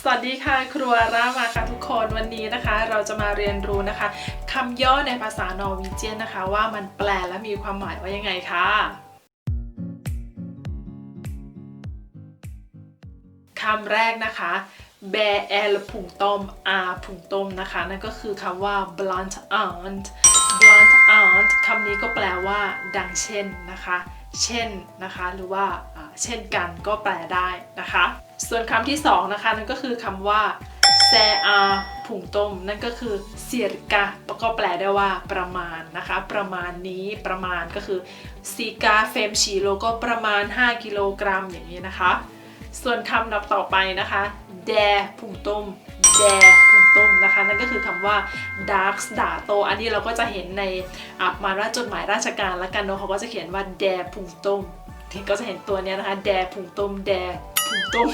สวัสดีค่ะครัวรามาค่ะทุกคนวันนี้นะคะ เราจะมาเรียนรู้นะคะคำย่อในภาษานอร์วีเจียนนะคะ ว่ามันแปลและมีความหมายว่ายังไงค่ะคำแรกนะคะแบเอลผุงต้มอาผุงต้มนะคะ นั่นก็คือคำว่า blunt aunt blunt aunt คำนี้ก็แปลว่าดังเช่นนะคะ เช่นนะคะหรือว่าเช่นกันก็แปลได้นะคะ ส่วนคำที่สองนะคะนั่นก็คือคำว่าแซอาผุงต้มนั่นก็คือเซียรกาก็แปลได้ว่าประมาณนะคะ ประมาณนี้ประมาณก็คือซีกาเฟมชีโลก็ประมาณ 5 กิโลกรัมอย่างนี้นะคะ ส่วนคำนับต่อไปนะคะแดผุงต้มแดผ ต้มนะคะ นั่นก็คือคำว่า dark ด่าโตอันนี้เราก็จะเห็นในอะประมาณว่าจดหมายราชการละกันเนาะเขาก็จะเขียนว่าแดผุงต้มก็จะเห็นตัวเนี้ยนะคะแดผุงต้มแดผุงต้ม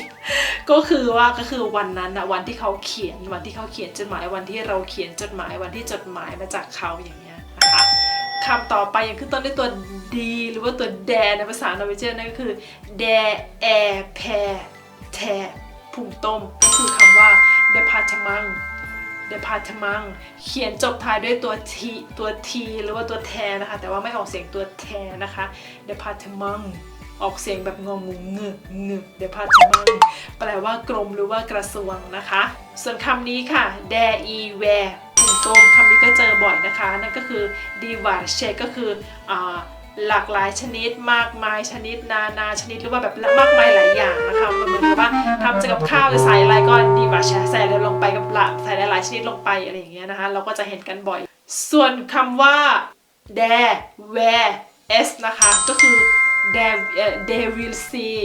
ก็คือว่าก็คือวันนั้นอะวันที่เขาเขียนวันที่เขาเขียนจดหมายวันที่เราเขียนจดหมายวันที่จดหมายมาจากเขาอย่างเงี้ยนะคะคำต่อไปยังขึ้นต้นด้วยตัว d หรือว่าตัวแดในภาษานอร์เวเจียนนั่นก็คือแดแอแพแทผุงต้มก็คือคำว่า department department เขียนจบท้ายด้วยตัว t ตัว t หรือว่าตัวแทนะคะ แต่ว่าไม่ออกเสียงตัวแทนะคะ department ออกเสียงแบบงองูเงึเงึ department แปลว่ากรมหรือว่ากระทรวงนะคะ ส่วนคำนี้ค่ะแดอีแวผุงต้มคำนี้ก็เจอบ่อยนะคะ นั่นก็คือดีวาร์เชก็คืออ่า หลากหลายชนิดมากมายชนิดนานาชนิดหรือว่าแบบมากมายหลายอย่างนะคะมันเหมือนกับว่าทำจากกับข้าวจะใส่อะไรก็ดีกว่าใส่อะไรลงไปกับละใส่หลายๆชนิดลงไปอะไรอย่างเงี้ยนะคะ เราก็จะเห็นกันบ่อย ส่วนคำว่า there where s นะคะก็คือ there they will see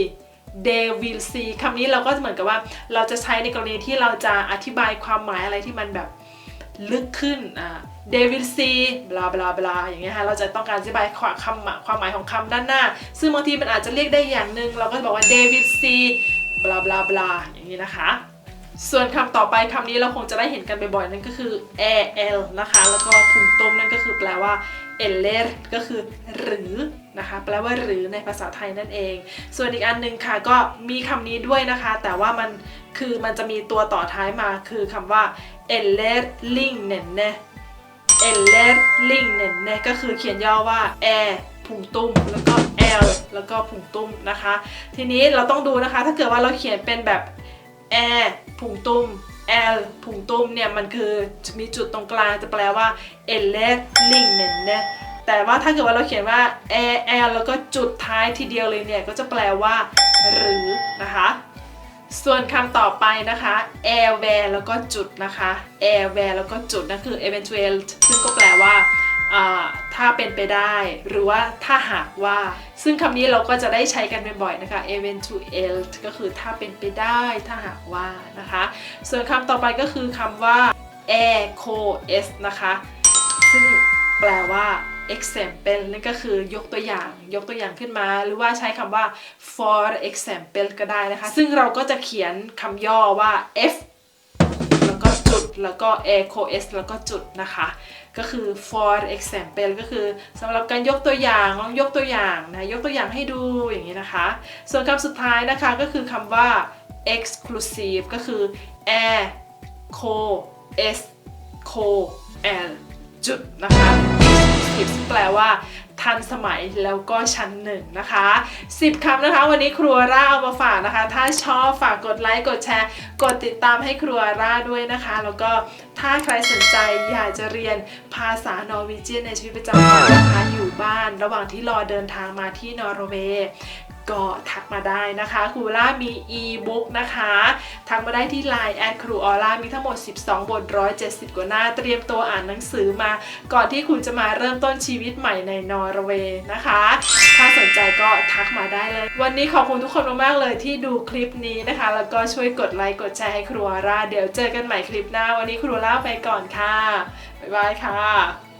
they will see คำนี้เราก็เหมือนกับว่าเราจะใช้ในกรณีที่เราจะอธิบายความหมายอะไรที่มันแบบ ลึกขึ้นอ่าเดวิดซีบลาบลาบลาอย่างเงี้ยฮะเราจะต้องการอธิบายความคำความหมายของคำด้านหน้า ซึ่งบางทีมันอาจจะเรียกได้อย่างหนึ่งเราก็จะบอกว่าเดวิดซีบลาบลาบลาอย่างนี้นะคะ ส่วนคำต่อไปคำนี้เราคงจะได้เห็นกันบ่อยๆนั่นก็คือ al นะคะ แล้วก็ถุงต้มนั่นก็คือแปลว่า eller ก็คือหรือนะคะแปลว่าหรือในภาษาไทยนั่นเอง ส่วนอีกอันหนึงค่ะก็มีคำนี้ด้วยนะคะ แต่ว่ามัน คือมันจะมีตัวต่อท้ายมาคือคำว่า eller lignende eller lignende ก็คือเขียนย่อว่า a ผุงตุ้มแล้วก็ l แล้วก็ผุงตุ้มนะคะ ทีนี้เราต้องดูนะคะ ถ้าเกิดว่าเราเขียนเป็นแบบ a ผุงตุ้ม l ผุงตุ้มเนี่ยมันคือมีจุดตรงกลางจะแปลว่า eller lignende แต่ว่าถ้าเกิดว่าเราเขียนว่า a l แล้วก็จุดท้ายทีเดียวเลยเนี่ยก็จะแปลว่า หรือนะคะ ส่วนคำต่อไปนะคะ airware แล้วก็จุดนะคะ airware แล้วก็จุดนั่นคือ eventual ซึ่งก็แปลว่าอ่าถ้าเป็นไปได้หรือว่าถ้าหากว่า ซึ่งคำนี้เราก็จะได้ใช้กันบ่อยๆนะคะ eventual ก็คือถ้าเป็นไปได้ถ้าหากว่านะคะ ส่วนคำต่อไปก็คือคำว่า air co s นะคะ ซึ่งแปลว่า example นั่นก็คือยกตัวอย่างยกตัวอย่างขึ้นมา หรือว่าใช้คำว่า for example ก็ได้นะคะ ซึ่งเราก็จะเขียนคำย่อว่า f แล้วก็จุดแล้วก็ a c o s แล้วก็จุดนะคะ ก็คือ for example ก็คือสำหรับการยกตัวอย่างลองยกตัวอย่างนะยกตัวอย่างให้ดูอย่างนี้นะคะ ส่วนคำสุดท้ายนะคะก็คือคำว่า exclusive ก็คือ a co s co l จุดนะคะ exclusive แปลว่าทันสมัยแล้วก็ชั้นหนึ่งนะคะ 10 คำนะคะ วันนี้ครัวร่าเอามาฝากนะคะ ถ้าชอบฝากกดไลค์ กดแชร์ กดติดตามให้ครัวร่าด้วยนะคะ แล้วก็ถ้าใครสนใจอยากจะเรียนภาษานอร์วีเจียนในชีวิตประจำวันนะคะ อยู่บ้านระหว่างที่รอเดินทางมาที่นอร์เวย์ ก็ทักมาได้นะคะครูล่ามี e-book นะคะ ทักมาได้ที่ Line แอดครูออร่ามีทั้งหมด 12 บท 170 กว่าหน้า เตรียมตัวอ่านหนังสือมา ก่อนที่คุณจะมาเริ่มต้นชีวิตใหม่ในนอร์เวย์นะคะ ถ้าสนใจก็ทักมาได้เลย วันนี้ขอบคุณทุกคนมากๆเลยที่ดูคลิปนี้นะคะ แล้วก็ช่วยกดไลค์กดแชร์ให้ครัวร่าเดี๋ยวเจอกันใหม่คลิปหน้า วันนี้ครัวร่าไปก่อนค่ะบ๊ายบายค่ะ